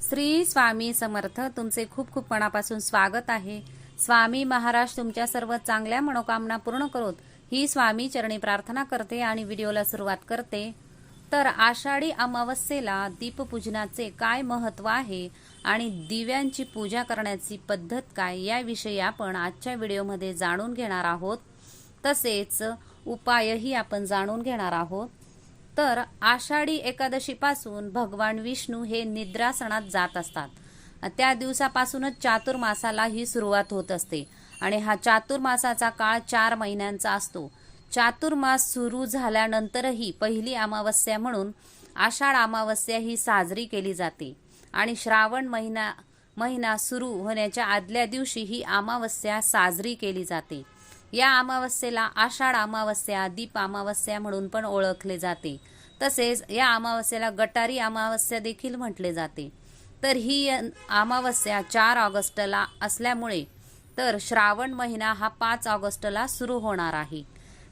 श्री स्वामी समर्थ तुमचे खूप खूप मनापासून स्वागत आहे. स्वामी महाराज तुमच्या सर्व चांगल्या मनोकामना पूर्ण करोत ही स्वामी चरणी प्रार्थना करते आणि व्हिडिओला सुरुवात करते. तर आषाढी अमावस्येला दीपपूजनाचे काय महत्त्व आहे आणि दिव्यांची पूजा करण्याची पद्धत काय याविषयी आपण आजच्या व्हिडिओमध्ये जाणून घेणार आहोत. तसेच उपायही आपण जाणून घेणार आहोत. तर आषाढी एकादशीपासून भगवान विष्णू हे निद्रासनात जात असतात. त्या दिवसापासूनच चातुर्मासाला ही सुरुवात होत असते. आणि हा चातुर्मासाचा काळ चार महिन्यांचा असतो. चातुर्मास सुरू झाल्यानंतरही पहिली अमावस्या म्हणून आषाढ अमावस्या ही साजरी केली जाते. आणि श्रावण महिना महिना सुरू होण्याच्या आदल्या दिवशी ही अमावस्या साजरी केली जाते. या अमावस्येला आषाढ अमावस्या दीप अमावस्या म्हणून पण ओळखले जाते. तसेच या अमावस्येला गटारी अमावस्या देखील म्हटले जाते. तर ही अमावस्या चार ऑगस्टला असल्यामुळे तर श्रावण महिना हा पाच ऑगस्टला सुरू होणार आहे.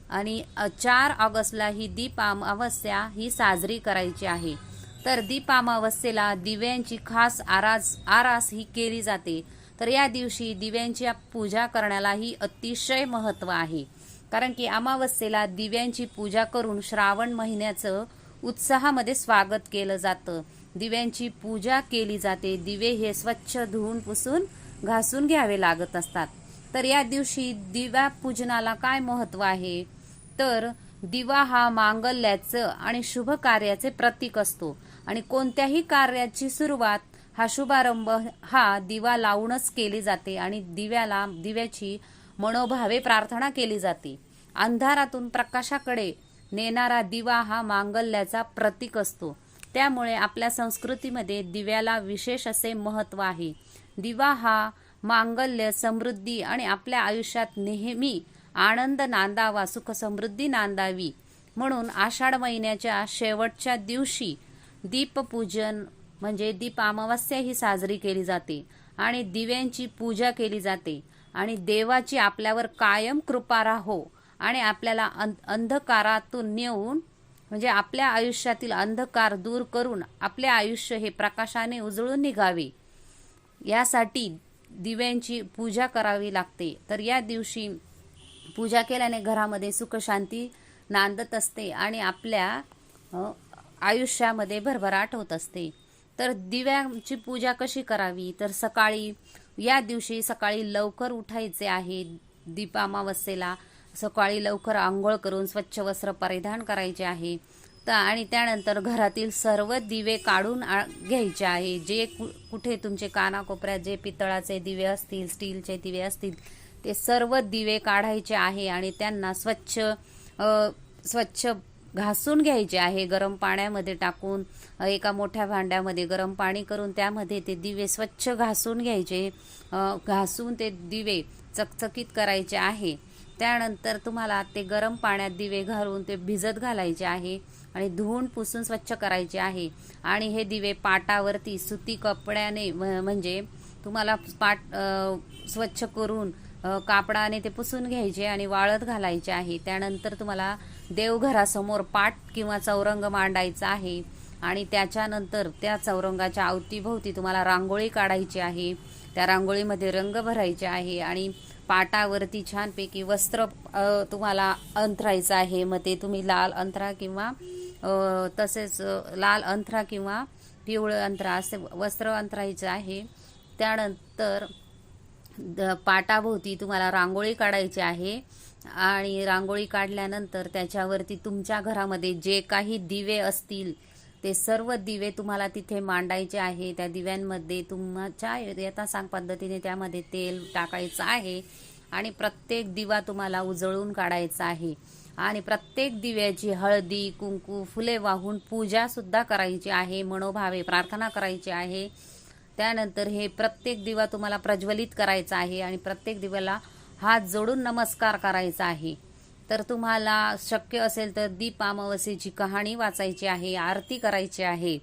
आणि चार ऑगस्टला ही दीप अमावस्या ही साजरी करायची आहे. तर दीप अमावस्येला दिव्यांची खास आरास आरास ही केली जाते. तर या दिवशी दिव्यांची पूजा करण्यालाही अतिशय महत्त्व आहे. कारण की अमावस्येला दिव्यांची पूजा करून श्रावण महिन्याचं उत्साहामध्ये स्वागत केलं जातं. दिव्यांची पूजा केली जाते. दिवे हे स्वच्छ धुवून पुसून घासून घ्यावे लागत असतात. तर या दिवशी दिव्या पूजनाला काय महत्त्व आहे? तर दिवा हा मांगल्याचं आणि शुभ कार्याचे प्रतीक असतो आणि कोणत्याही कार्याची सुरुवात हा शुभारंभ हा दिवा लावूनच केली जाते आणि दिव्याला दिव्याची मनोभावे प्रार्थना केली जाते. अंधारातून प्रकाशाकडे नेणारा दिवा हा मांगल्याचा प्रतीक असतो. त्यामुळे आपल्या संस्कृतीमध्ये दिव्याला विशेष असे महत्त्व आहे. दिवा हा मांगल्य समृद्धी आणि आपल्या आयुष्यात नेहमी आनंद नांदावा सुख समृद्धी नांदावी. म्हणून आषाढ महिन्याच्या शेवटच्या दिवशी दीपपूजन म्हणजे दीप अमावस्या ही साजरी केली जाते आणि दिव्यांची पूजा केली जाते आणि देवाची आपल्यावर कायम कृपा राहो आणि आपल्याला अंधकारातून नेऊन म्हणजे आपल्या आयुष्यातील अंधकार दूर करून आपले आयुष्य हे प्रकाशाने उजळून निघावे. यासाठी दिव्यांची पूजा करावी लागते. तर या दिवशी पूजा केल्याने घरामध्ये सुखशांती नांदत असते आणि आपल्या आयुष्यामध्ये भरभराट होत असते. तर दिव्यांची पूजा कशी करावी? तर सकाळी या दिवशी सकाळी लवकर उठायचे आहे दीपामावस्येला. सकाळी लवकर आंघोळ करून स्वच्छ वस्त्र परिधान करायचे आहे. तर आणि त्यानंतर घरातील सर्व दिवे काढून घ्यायचे आहे. जे कुठे तुमचे कानाकोपऱ्यात जे पितळाचे दिवे असतील स्टीलचे दिवे असतील ते सर्व दिवे काढायचे आहे आणि त्यांना स्वच्छ स्वच्छ घासून घ्यायचे आहे. गरम पाण्यामध्ये टाकून एका मोठ्या भांड्यामध्ये गरम पाणी करून त्यामध्ये ते दिवे स्वच्छ घासून घ्यायचे. घासून ते दिवे चकचकीत करायचे आहे. त्यानंतर तुम्हाला ते गरम पाण्यात दिवे घालून ते भिजत घालायचे आहे आणि धुवून पुसून स्वच्छ करायचे आहे. आणि हे दिवे पाटावरती सुती कपड्याने म्हणजे तुम्हाला पाट स्वच्छ करून कापडाने ते पुसून घ्यायचे आणि वाळत घालायचे आहे. त्यानंतर तुम्हाला देवघरासमोर पाट किंवा चौरंग मांडायचा आहे. आणि त्याच्यानंतर त्या चौरंगाच्या अवतीभोवती तुम्हाला रांगोळी काढायची आहे. त्या रांगोळीमध्ये रंग भरायचे आहे आणि पाटावरती छानपैकी वस्त्र तुम्हाला अंथरायचं आहे. मग ते तुम्ही लाल अंतरा किंवा तसेच लाल अंथरा किंवा पिवळं अंतरा असे वस्त्र अंतरायचं आहे. त्यानंतर पाटाभोवती तुम्हाला रांगोळी काढायची आहे. आणि रांगोळी काढल्यानंतर त्याच्यावरती तुमच्या घरामध्ये जे काही दिवे असतील ते सर्व दिवे तुम्हाला तिथे मांडायचे आहे. त्या दिव्यांमध्ये तुमच्या यथासांग पद्धतीने त्यामध्ये तेल टाकायचं आहे आणि प्रत्येक दिवा तुम्हाला उजळून काढायचा आहे. आणि प्रत्येक दिव्याची हळदी कुंकू फुले वाहून पूजासुद्धा करायची आहे मनोभावे प्रार्थना करायची आहे. त्यानंतर हे प्रत्येक दिवा तुम्हाला प्रज्वलित करायचा आहे आणि प्रत्येक दिव्याला हात जोडून नमस्कार करायचा आहे. तर तुम्हाला शक्य असेल तर दीप अमावस्येची कहाणी वाचायची आहे आरती करायची आहे.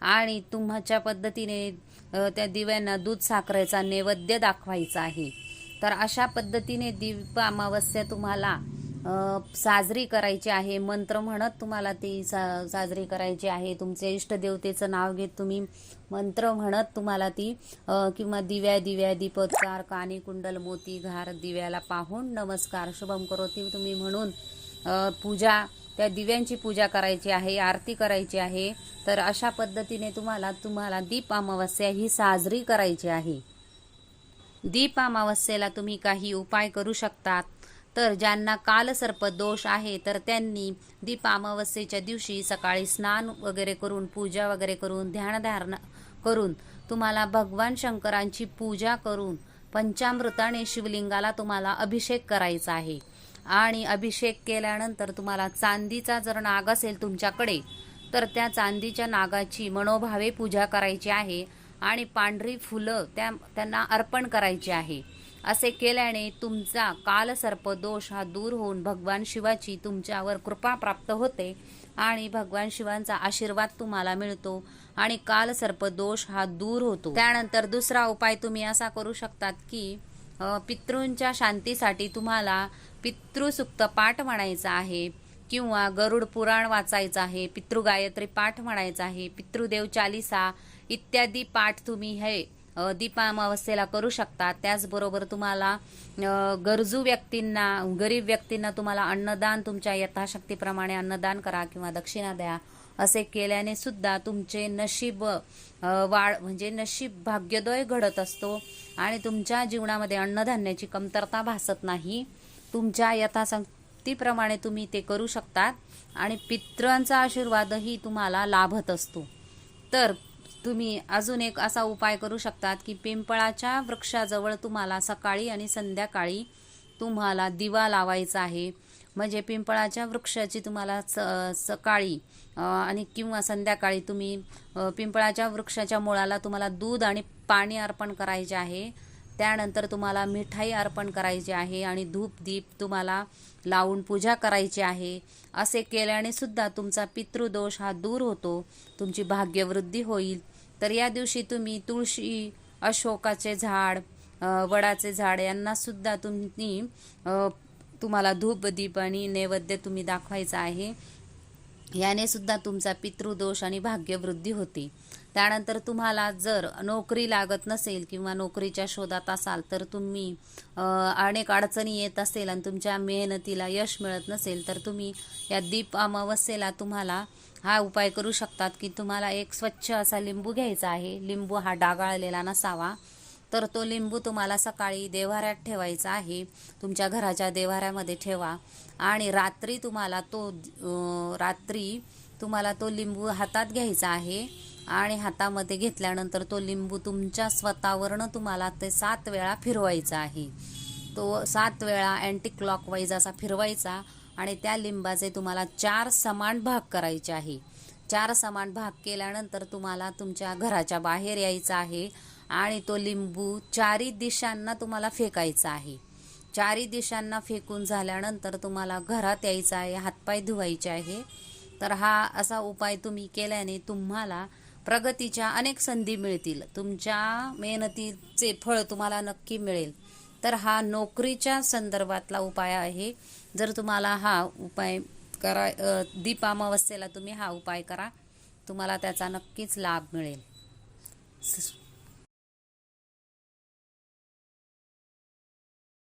आणि तुमच्या पद्धतीने त्या दिव्यांना दूध साखरेचा नैवेद्य दाखवायचा आहे. तर अशा पद्धतीने दीप अमावस्या तुम्हाला साजरी करायची आहे मंत्र म्हणत तुम्हाला ती सा साजरी करायची आहे. तुमचे इष्टदेवतेचं नाव घेत तुम्ही मंत्र म्हणत तुम्हाला ती किंवा दिव्या दिव्या दीपोत्कार कानी कुंडल मोती घार दिव्याला पाहून नमस्कार शुभम करोती तुम्ही म्हणून पूजा त्या दिव्यांची पूजा करायची आहे आरती करायची आहे. तर अशा पद्धतीने तुम्हाला तुम्हाला दीप अमावस्या ही साजरी करायची आहे. दीप अमावस्येला तुम्ही काही उपाय करू शकतात. तर ज्यांना कालसर्प दोष आहे तर त्यांनी दीप अमावस्येच्या दिवशी सकाळी स्नान वगैरे करून पूजा वगैरे करून ध्यानधारणा करून तुम्हाला भगवान शंकरांची पूजा करून पंचामृताने शिवलिंगाला तुम्हाला अभिषेक करायचा आहे. आणि अभिषेक केल्यानंतर तुम्हाला चांदीचा जर नाग असेल तुमच्याकडे तर त्या चांदीच्या नागाची मनोभावे पूजा करायची आहे आणि पांढरी फुलं त्या त्यांना अर्पण करायची आहे. असे केल्याने तुमचा कालसर्प दोष हा दूर होऊन भगवान शिवाची तुमच्यावर कृपा प्राप्त होते आणि भगवान शिवांचा आशीर्वाद तुम्हाला मिळतो आणि कालसर्प दोष हा दूर होतो. त्यानंतर दुसरा उपाय तुम्ही असा करू शकतात की पितृंच्या शांतीसाठी तुम्हाला पितृसुक्त पाठ म्हणायचा आहे किंवा गरुड पुराण वाचायचं आहे पितृगायत्री पाठ म्हणायचा आहे पितृदेव चालिसा इत्यादी पाठ तुम्ही हे दीपा दीपामावस्येला करू शकता त्याचबरोबर तुम्हाला गरजू व्यक्तींना गरीब व्यक्तींना तुम्हाला अन्नदान तुमच्या यथाशक्तीप्रमाणे अन्नदान करा किंवा दक्षिणा द्या. असे केल्याने सुद्धा तुमचे नशीब वाढ म्हणजे नशीब भाग्योदय घडत असतो आणि तुमच्या जीवनामध्ये अन्नधान्याची कमतरता भासत नाही. तुमच्या यथाशक्तीप्रमाणे तुम्ही ते करू शकतात आणि पित्रांचा आशीर्वादही तुम्हाला लाभत असतो. तर तुम्ही अजून एक असा उपाय करू शकतात की पिंपळाच्या वृक्षाजवळ तुम्हाला सकाळी आणि संध्याकाळी तुम्हाला दिवा लावायचा आहे. म्हणजे पिंपळाच्या वृक्षाची तुम्हाला स सकाळी आणि किंवा संध्याकाळी तुम्ही पिंपळाच्या वृक्षाच्या मुळाला तुम्हाला दूध आणि पाणी अर्पण करायचे आहे. त्यानंतर तुम्हाला मिठाई अर्पण करायची आहे आणि धूप दीप तुम्हाला लावून पूजा करायची आहे. असे केल्याने सुद्धा तुमचा पितृदोष हा दूर होतो. तुमची भाग्यवृद्धी होईल. तर या दिवशी तुम्ही तुळशी अशोकाचे झाड वडाचे झाड यांना सुद्धा तुम्ही तुम्हाला धूप दीप आणि नैवेद्य तुम्ही दाखवायचा आहे. याने सुद्धा तुमचा पितृदोष आणि भाग्यवृद्धी होते. त्यानंतर तुम्हाला जर नोकरी लागत नसेल किंवा नोकरीच्या शोधात असाल तर तुम्ही अनेक अडचणी येत असेल आणि तुमच्या मेहनतीला यश मिळत नसेल तर तुम्ही या दीप अमावस्येला तुम्हाला हा उपाय करू शकतात की तुम्हाला एक स्वच्छ असा लिंबू घ्यायचा आहे. लिंबू हा डागाळलेला नसावा. तर तो लिंबू तुम्हाला सकाळी देव्हाऱ्यात ठेवायचा आहे. तुमच्या घराच्या देव्हाऱ्यामध्ये ठेवा. आणि रात्री तुम्हाला तो रात्री तुम्हाला तो लिंबू हातात घ्यायचा आहे. आणि हातामध्ये घेतल्यानंतर तो लिंबू तुमच्या स्वतःवरनं तुम्हाला ते सात वेळा फिरवायचा आहे. तो सात वेळा अँटी क्लॉकवाईज असा फिरवायचा. आणि त्या लिंबाचे तुम्हाला चार समान भाग करायचे आहे. चार समान भाग केल्यानंतर तुम्हाला तुमच्या घराच्या बाहेर यायचं आहे आणि तो लिंबू चारी दिशांना तुम्हाला फेकायचा आहे. चारी दिशांना फेकून झाल्यानंतर तुम्हाला घरात यायचं आहे हातपाय धुवायचे आहे. तर हा असा उपाय तुम्ही केल्याने तुम्हाला प्रगतीच्या अनेक संधी मिळतील. तुमच्या मेहनतीचे फळ तुम्हाला नक्की मिळेल. तर हा नोकरीच्या संदर्भातला उपाय आहे. जर तुम्हाला हा उपाय करा दीप अमावस्येला तुम्ही हा उपाय करा तुम्हाला त्याचा नक्कीच लाभ मिळेल. स-